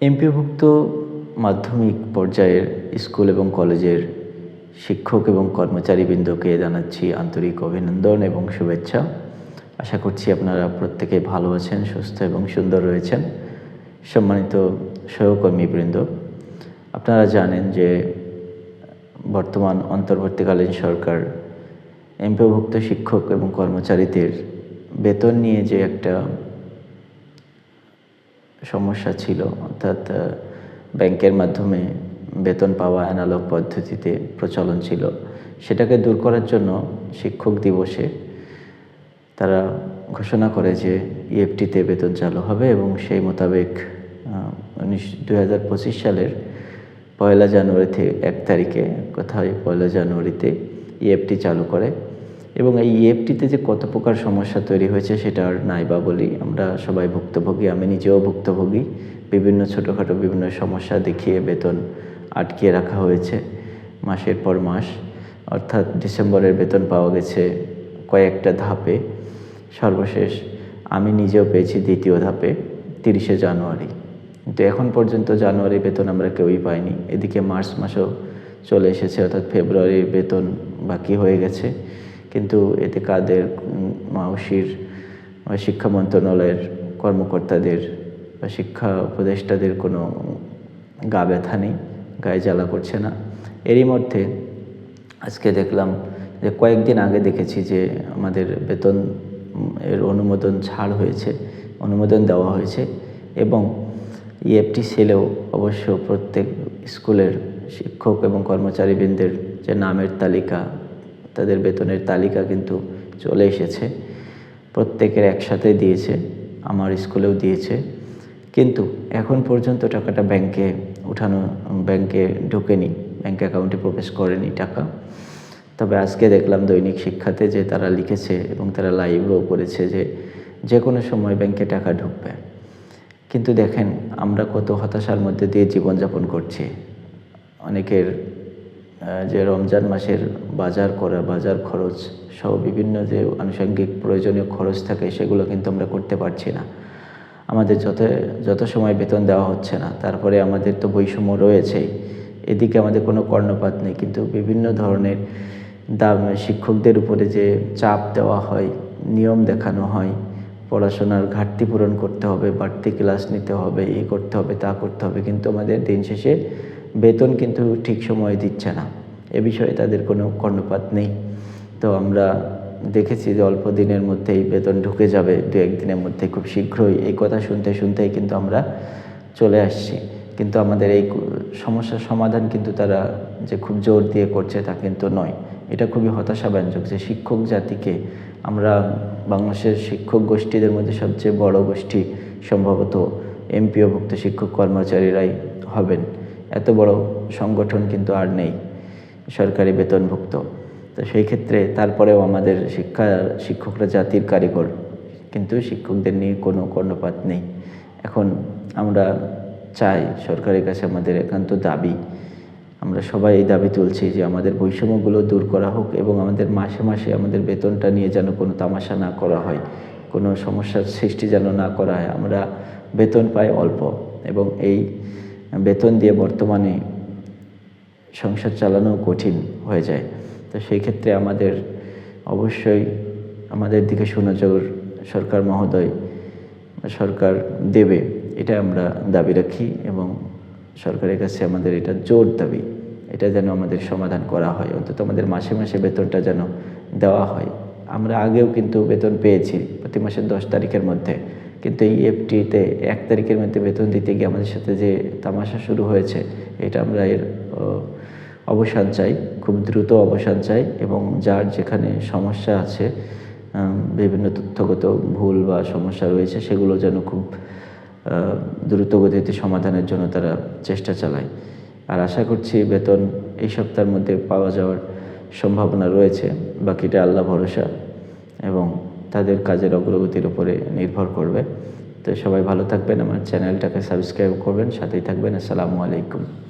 এমপিভুক্ত মাধ্যমিক পর্যায়ের স্কুল এবং কলেজের শিক্ষক এবং কর্মচারীবৃন্দকে জানাচ্ছি আন্তরিক অভিনন্দন এবং শুভেচ্ছা। আশা করছি আপনারা প্রত্যেকে ভালো আছেন, সুস্থ এবং সুন্দর রয়েছেন। সম্মানিত সহকর্মীবৃন্দ, আপনারা জানেন যে বর্তমান অন্তর্বর্তীকালীন সরকার এমপিভুক্ত শিক্ষক এবং কর্মচারীদের বেতন নিয়ে যে একটা সমস্যা ছিল। অর্থাৎ ব্যাংকের মাধ্যমে বেতন পাওয়া অ্যানালগ পদ্ধতিতে প্রচলন ছিল। সেটাকে দূর করার জন্য শিক্ষক দিবসে তারা ঘোষণা করে যে ইএফটিতে বেতন চালু হবে এবং সেই মোতাবেক উনিশ, দুই সালের পয়লা জানুয়ারি থেকে এক তারিখে, কোথায়? পয়লা জানুয়ারিতে ইএফটি চালু করে। এবং এই ইএফটিতে যে কত প্রকার সমস্যা তৈরি হয়েছে সেটা আর নাই বা বলি আমরা সবাই ভুক্তভোগী, আমি নিজেও ভুক্তভোগী। বিভিন্ন ছোটোখাটো বিভিন্ন সমস্যা দেখিয়ে বেতন আটকিয়ে রাখা হয়েছে মাসের পর মাস। অর্থাৎ ডিসেম্বরের বেতন পাওয়া গেছে কয়েকটা ধাপে। সর্বশেষ আমি নিজেও পেয়েছি দ্বিতীয় ধাপে, তিরিশে জানুয়ারি। কিন্তু এখন পর্যন্ত জানুয়ারি বেতন আমরা কেউই পাইনি। এদিকে মার্চ মাসও চলে এসেছে, অর্থাৎ ফেব্রুয়ারির বেতন বাকি হয়ে গেছে। কিন্তু এতে কাদের মাউসির শিক্ষা মন্ত্রণালয়ের কর্মকর্তাদের বা শিক্ষা উপদেষ্টাদের কোনো গা ব্যথা নেই, গায়ে জ্বালা করছে না। এরই মধ্যে আজকে দেখলাম যে কয়েকদিন আগে দেখেছি যে আমাদের বেতন এর অনুমোদন ছাড় হয়েছে, অনুমোদন দেওয়া হয়েছে এবং ইএফটি সেলেও অবশ্য প্রত্যেক স্কুলের শিক্ষক এবং কর্মচারীবৃন্দের যে নামের তালিকা তাদের বেতনের তালিকা কিন্তু চলে এসেছে। প্রত্যেকের একসাথে দিয়েছে, আমার স্কুলেও দিয়েছে। কিন্তু এখন পর্যন্ত টাকাটা ব্যাংকে উঠানো, ব্যাংকে ঢোকেনি, ব্যাংক অ্যাকাউন্টে প্রবেশ করেনি টাকা। তবে আজকে দেখলাম দৈনিক শিক্ষাতে যে তারা লিখেছে এবং তারা লাইভও করেছে যে যে কোনো সময় ব্যাংকে টাকা ঢুকবে। কিন্তু দেখেন, আমরা কত হতাশার মধ্যে দিয়ে জীবনযাপন করছি। অনেকের যে রমজান মাসের বাজার করা, বাজার খরচ সহ বিভিন্ন যে আনুষঙ্গিক প্রয়োজনীয় খরচ থাকে, সেগুলো কিন্তু আমরা করতে পারছি না। আমাদের যত যত সময় বেতন দেওয়া হচ্ছে না, তারপরে আমাদের তো বৈষম্য রয়েছেই। এদিকে আমাদের কোনো কর্ণপাত নেই, কিন্তু বিভিন্ন ধরনের দাম, শিক্ষকদের উপরে যে চাপ দেওয়া হয়, নিয়ম দেখানো হয়, পড়াশোনার ঘাটতি পূরণ করতে হবে, বাড়তি ক্লাস নিতে হবে এই করতে হবে, তা করতে হবে, কিন্তু আমাদের দিন শেষে বেতন কিন্তু ঠিক সময়ে দিচ্ছে না। এ বিষয়ে তাদের কোনো কর্ণপাত নেই। তো আমরা দেখেছি যে অল্প দিনের মধ্যেই বেতন ঢুকে যাবে দু একদিনের মধ্যে খুব শীঘ্রই। এই কথা শুনতে শুনতেই কিন্তু আমরা চলে আসছি। কিন্তু আমাদের এই সমস্যার সমাধান কিন্তু তারা যে খুব জোর দিয়ে করছে তা কিন্তু নয়। এটা খুবই হতাশাব্যঞ্জক যে শিক্ষক জাতিকে আমরা বাংলাদেশের শিক্ষক গোষ্ঠীদের মধ্যে সবচেয়ে বড় গোষ্ঠী সম্ভবত এমপিওভুক্ত শিক্ষক কর্মচারীরাই হবেন। এত বড় সংগঠন কিন্তু আর নেই, সরকারি বেতনভুক্ত। তো সেই ক্ষেত্রে তারপরেও আমাদের শিক্ষা, শিক্ষকরা জাতির কারিগর, কিন্তু শিক্ষকদের নিয়ে কোনো কর্ণপাত নেই। এখন আমরা চাই সরকারের কাছে আমাদের একান্ত দাবি, আমরা সবাই এই দাবি তুলছি যে আমাদের বৈষম্যগুলো দূর করা হোক এবং আমাদের মাসে মাসে আমাদের বেতনটা নিয়ে যেন কোনো তামাশা না করা হয়, কোনো সমস্যার সৃষ্টি যেন না করা হয়। আমরা বেতন পাই অল্প এবং এই বেতন দিয়ে বর্তমানে সংসার চালানো কঠিন হয়ে যায়। তো সেই ক্ষেত্রে আমাদের অবশ্যই আমাদের দিকে সুনজর সরকার মহোদয়, সরকার দেবে, এটা আমরা দাবি রাখি এবং সরকারের কাছে আমাদের এটা জোর দাবি। এটা যেন আমাদের সমাধান করা হয়, অন্তত আমাদের মাসে মাসে বেতনটা যেন দেওয়া হয়। আমরা আগেও কিন্তু বেতন পেয়েছি প্রতি মাসের দশ তারিখের মধ্যে। কিন্তু এই এফটিতে এক তারিখের মধ্যে বেতন দিতে গিয়ে আমাদের সাথে যে তামাশা শুরু হয়েছে, এটা আমরা এর অবসান চাই, খুব দ্রুত অবসান চাই এবং যার যেখানে সমস্যা আছে বিভিন্ন তথ্যগত ভুল বা সমস্যা রয়েছে সেগুলো যেন খুব দ্রুত গতিতে সমাধানের জন্য তারা চেষ্টা চালায়। আর আশা করছি বেতন এই সপ্তাহের মধ্যে পাওয়া যাওয়ার সম্ভাবনা রয়েছে, বাকিটা আল্লাহ ভরসা এবং তাদের কাজের অগ্রগতির উপরে নির্ভর করবে। তো সবাই ভালো থাকবেন, আমার চ্যানেলটাকে সাবস্ক্রাইব করবেন, সাথেই থাকবেন। আসসালামু আলাইকুম।